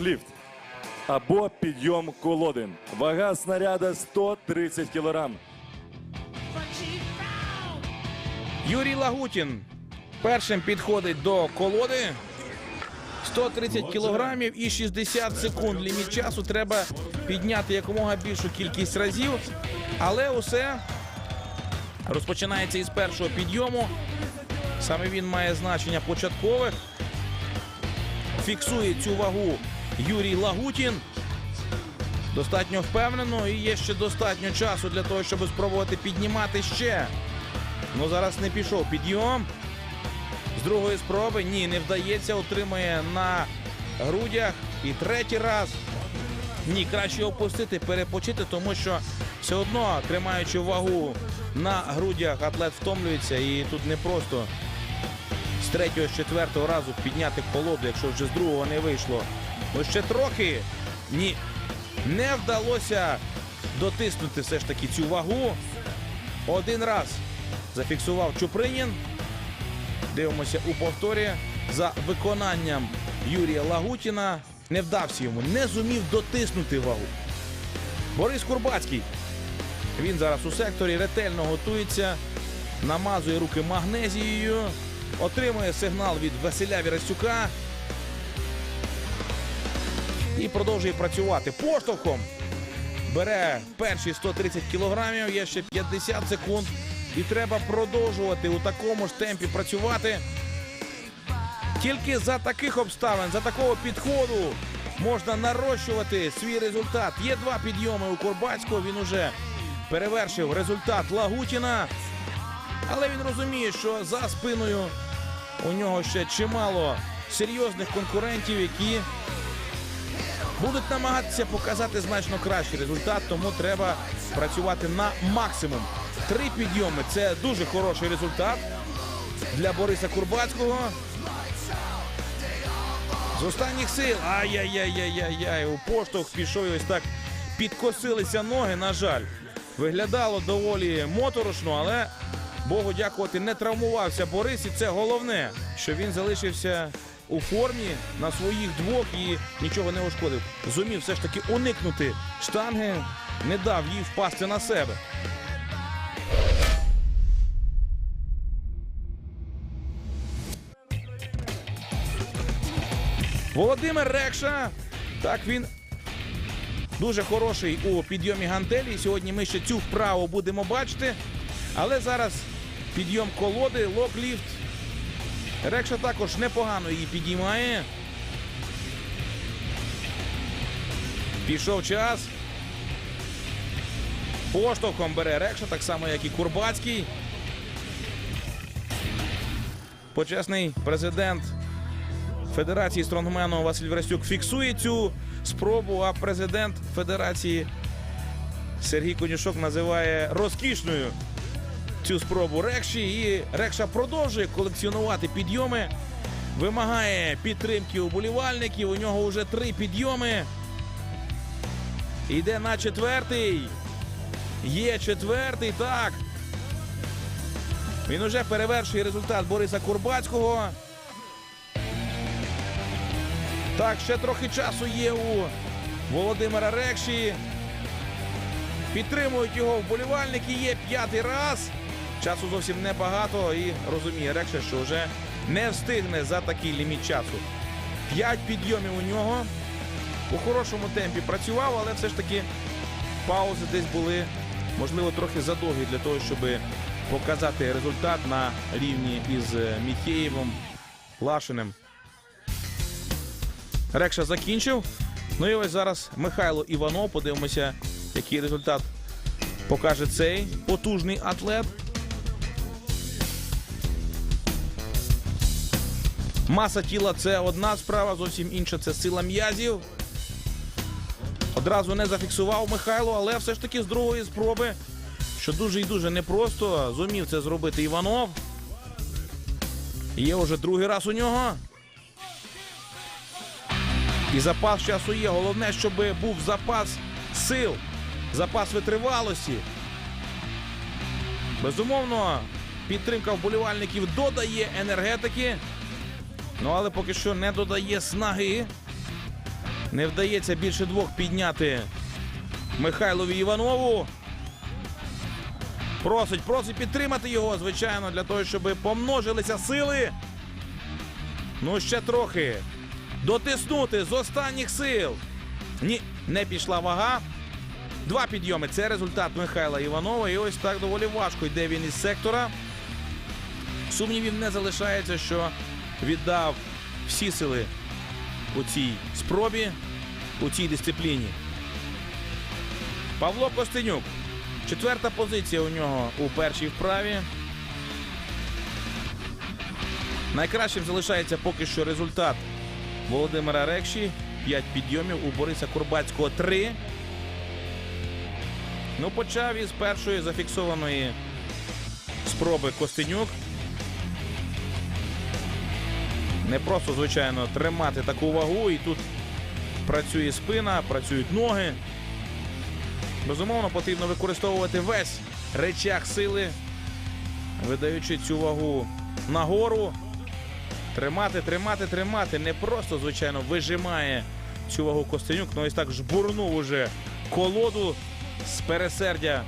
логліфт або підйом колодин. Вага снаряда 130 кілограм. Юрій Лагутін першим підходить до колоди. 130 кілограмів і 60 секунд. Ліміт часу треба підняти якомога більшу кількість разів. Але усе розпочинається із першого підйому. Саме він має значення початкових. Фіксує цю вагу Юрій Лагутін. Достатньо впевнено і є ще достатньо часу для того, щоб спробувати піднімати ще. Ну зараз не пішов підйом. З другої спроби ні, не вдається. Отримує на грудях. І третій раз. Ні, краще опустити, перепочити, тому що все одно, тримаючи вагу на грудях, атлет втомлюється. І тут не просто з третього, з четвертого разу підняти колоду, якщо вже з другого не вийшло. Ну трохи. Ні, не вдалося дотиснути все ж таки цю вагу. Один раз зафіксував Чупринін. Дивимося у повторі за виконанням Юрія Лагутіна. Не вдався йому, не зумів дотиснути вагу. Борис Курбацький. Він зараз у секторі ретельно готується, намазує руки магнезією, отримує сигнал від Василя Вірастюка і продовжує працювати поштовхом. Бере перші 130 кілограмів, є ще 50 секунд. І треба продовжувати у такому ж темпі працювати. Тільки за таких обставин, за такого підходу можна нарощувати свій результат. Є два підйоми у Курбацького. Він уже перевершив результат Лагутіна. Але він розуміє, що за спиною у нього ще чимало серйозних конкурентів, які будуть намагатися показати значно кращий результат, тому треба працювати на максимум. Три підйоми це дуже хороший результат для Бориса Курбацького. З останніх сил. Ай-яй-яй-яй-яй. У поштовх пішов і ось так підкосилися ноги. На жаль, виглядало доволі моторошно, але Богу дякувати, не травмувався Борис. І це головне, що він залишився у формі на своїх двох і нічого не ушкодив. Зумів все ж таки уникнути штанги, не дав їй впасти на себе. Володимир Рекша. Так він дуже хороший у підйомі гантелі. Сьогодні ми ще цю вправу будемо бачити. Але зараз підйом колоди, локліфт. Рекша також непогано її підіймає. Пішов час. Поштовхом бере Рекша, так само, як і Курбацький. Почесний президент Федерації стронгмену Василь Врастюк фіксує цю спробу, а президент Федерації Сергій Конюшок називає розкішною цю спробу Рекші. І Рекша продовжує колекціонувати підйоми, вимагає підтримки уболівальників. У нього вже три підйоми. Йде на четвертий. Є четвертий, так. Він уже перевершує результат Бориса Курбацького. Так, ще трохи часу є у Володимира Рекші. Підтримують його вболівальники. Є п'ятий раз. Часу зовсім небагато і розуміє Рекша, що вже не встигне за такий ліміт часу. П'ять підйомів у нього. У хорошому темпі працював, але все ж таки паузи десь були, можливо, трохи задовгі для того, щоб показати результат на рівні із е, Міхеєвим, Лашиним. Рекша закінчив. Ну і ось зараз Михайло Іванов. Подивимося, який результат покаже цей потужний атлет. Маса тіла це одна справа, зовсім інша це сила м'язів. Одразу не зафіксував Михайло, але все ж таки з другої спроби, що дуже і дуже непросто, зумів це зробити Іванов. Є вже другий раз у нього. І запас часу є. Головне, щоб був запас сил, запас витривалості. Безумовно, підтримка вболівальників додає енергетики. Ну, але поки що не додає снаги. Не вдається більше двох підняти Михайлові Іванову. Просить, просить підтримати його, звичайно, для того, щоб помножилися сили. Ну, ще трохи. Дотиснути з останніх сил. Ні, не пішла вага. Два підйоми. Це результат Михайла Іванова. І ось так доволі важко йде він із сектора. Сумнівів не залишається, що віддав всі сили у цій спробі, у цій дисципліні. Павло Костенюк. Четверта позиція у нього у першій вправі. Найкращим залишається поки що результат Володимира Рекші. 5 підйомів у Бориса Курбацького 3. Ну, почав із першої зафіксованої спроби Костенюк. Не просто, звичайно, тримати таку вагу. І тут працює спина, працюють ноги. Безумовно, потрібно використовувати весь речах сили, видаючи цю вагу нагору. Тримати, тримати, тримати. Не просто, звичайно, вижимає цю вагу Костенюк, ну ось так жбурнув уже колоду з пересердя.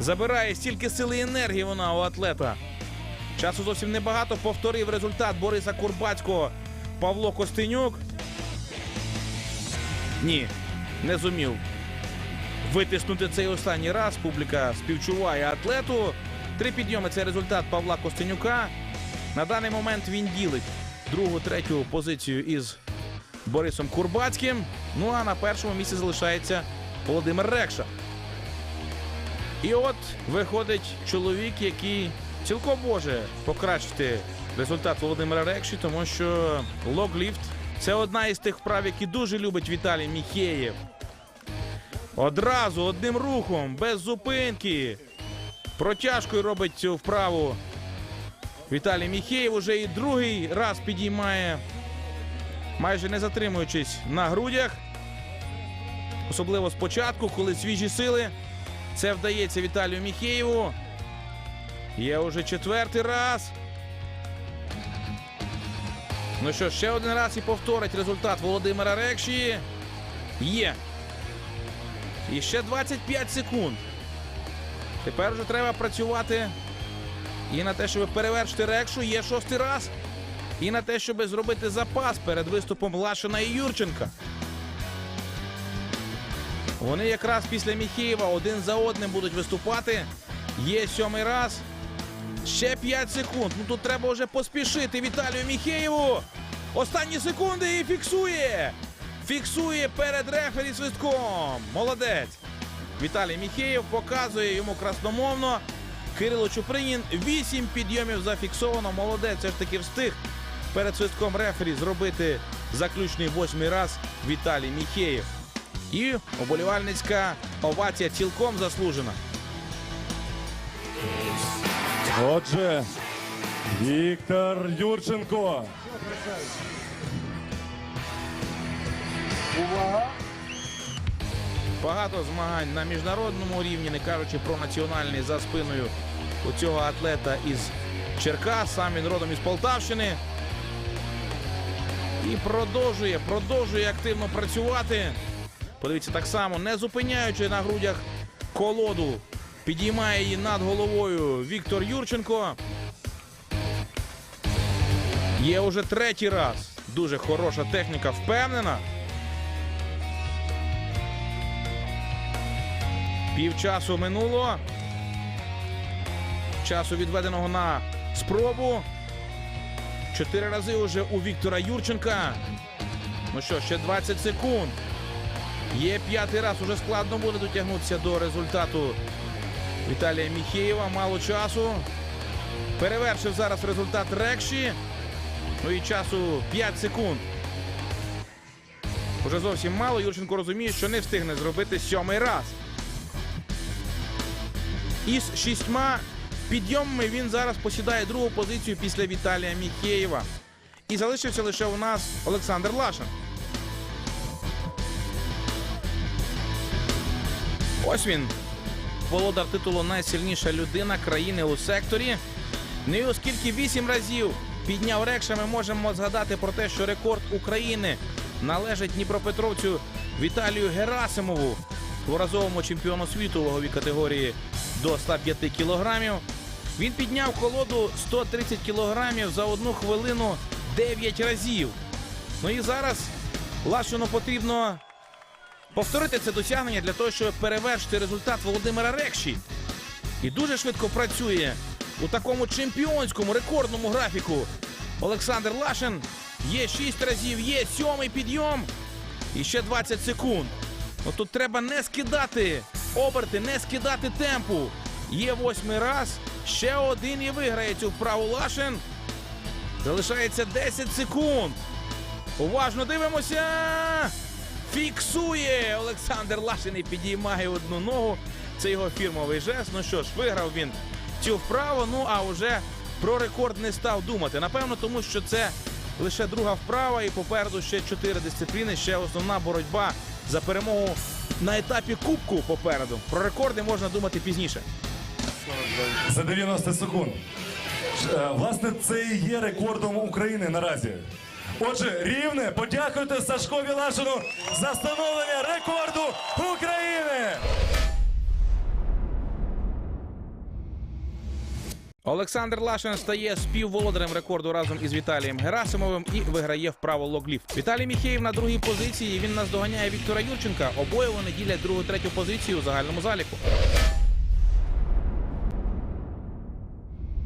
Забирає стільки сили і енергії вона у атлета. Часу зовсім небагато. Повторив результат Бориса Курбацького Павло Костенюк. Ні, не зумів витиснути цей останній раз. Публіка співчуває атлету. Три підйоми це результат Павла Костенюка. На даний момент він ділить другу, третю позицію із Борисом Курбацьким. Ну а на першому місці залишається Володимир Рекша. І от виходить чоловік, який цілком може покращити результат Володимира Рекші, тому що логліфт це одна із тих вправ, які дуже любить Віталій Міхеєв. Одразу одним рухом, без зупинки. Протяжкою робить цю вправу. Віталій Міхеєв уже і другий раз підіймає, майже не затримуючись на грудях. Особливо спочатку, коли свіжі сили. Це вдається Віталію Міхеєву. Є уже четвертий раз. Ну що, ще один раз і повторить результат Володимира Рекші. Є. І ще 25 секунд. Тепер вже треба працювати і на те, щоб перевершити Рекшу. Є шостий раз. І на те, щоб зробити запас перед виступом Лашина і Юрченка. Вони якраз після Міхеєва один за одним будуть виступати. Є сьомий раз. Ще 5 секунд. Ну тут треба вже поспішити Віталію Міхеєву. Останні секунди і фіксує. Фіксує перед рефері свистком. Молодець. Віталій Міхеєв показує йому красномовно. Кирило Чупринін. Вісім підйомів зафіксовано. Молодець все ж таки встиг перед свистком рефері зробити заключний восьмий раз Віталій Міхеєв. І оболівальницька овація цілком заслужена. Отже, Віктор Юрченко. Багато змагань на міжнародному рівні, не кажучи про національний за спиною у цього атлета із Черкас, сам він родом із Полтавщини. І продовжує, продовжує активно працювати. Подивіться, так само, не зупиняючи на грудях колоду, підіймає її над головою Віктор Юрченко. Є уже третій раз. Дуже хороша техніка, впевнена. Півчасу минуло. Часу відведеного на спробу. Чотири рази уже у Віктора Юрченка. Ну що, ще 20 секунд. Є п'ятий раз, уже складно буде дотягнутися до результату Віталія Міхеєва. Мало часу. Перевершив зараз результат Рекші. Ну і часу 5 секунд. Уже зовсім мало. Юрченко розуміє, що не встигне зробити сьомий раз. Із шістьма підйомами він зараз посідає другу позицію після Віталія Міхеєва. І залишився лише у нас Олександр Лашин. Ось він. Володар титулу найсильніша людина країни у секторі. Ну оскільки вісім разів підняв Рекша, ми можемо згадати про те, що рекорд України належить Дніпропетровцю Віталію Герасимову, дворазовому чемпіону світу ваговій категорії до 105 кілограмів. Він підняв колоду 130 кілограмів за одну хвилину 9 разів. Ну і зараз Лашину потрібно повторити це досягнення для того, щоб перевершити результат Володимира Рекші. І дуже швидко працює у такому чемпіонському рекордному графіку. Олександр Лашин є 6 разів, є сьомий підйом. І ще 20 секунд. Ну тут треба не скидати оберти, не скидати темпу. Є восьмий раз. Ще один і виграє цю вправу Лашин. Залишається 10 секунд. Уважно дивимося. Фіксує Олександр Лашин і підіймає одну ногу. Це його фірмовий жест. Ну що ж, виграв він цю вправу. Ну а вже про рекорд не став думати. Напевно, тому що це лише друга вправа, і попереду ще чотири дисципліни. Ще основна боротьба за перемогу на етапі кубку попереду. Про рекорди можна думати пізніше. За 90 секунд. Е, Власне, це і є рекордом України наразі. Отже, рівне, подякуйте Сашкові Лашину за встановлення рекорду України. Олександр Лашин стає співволодарем рекорду разом із Віталієм Герасимовим і виграє вправо логліфт. Віталій Міхеєв на другій позиції. Він наздоганяє Віктора Юрченка. Обоє вони ділять другу третю позицію у загальному заліку.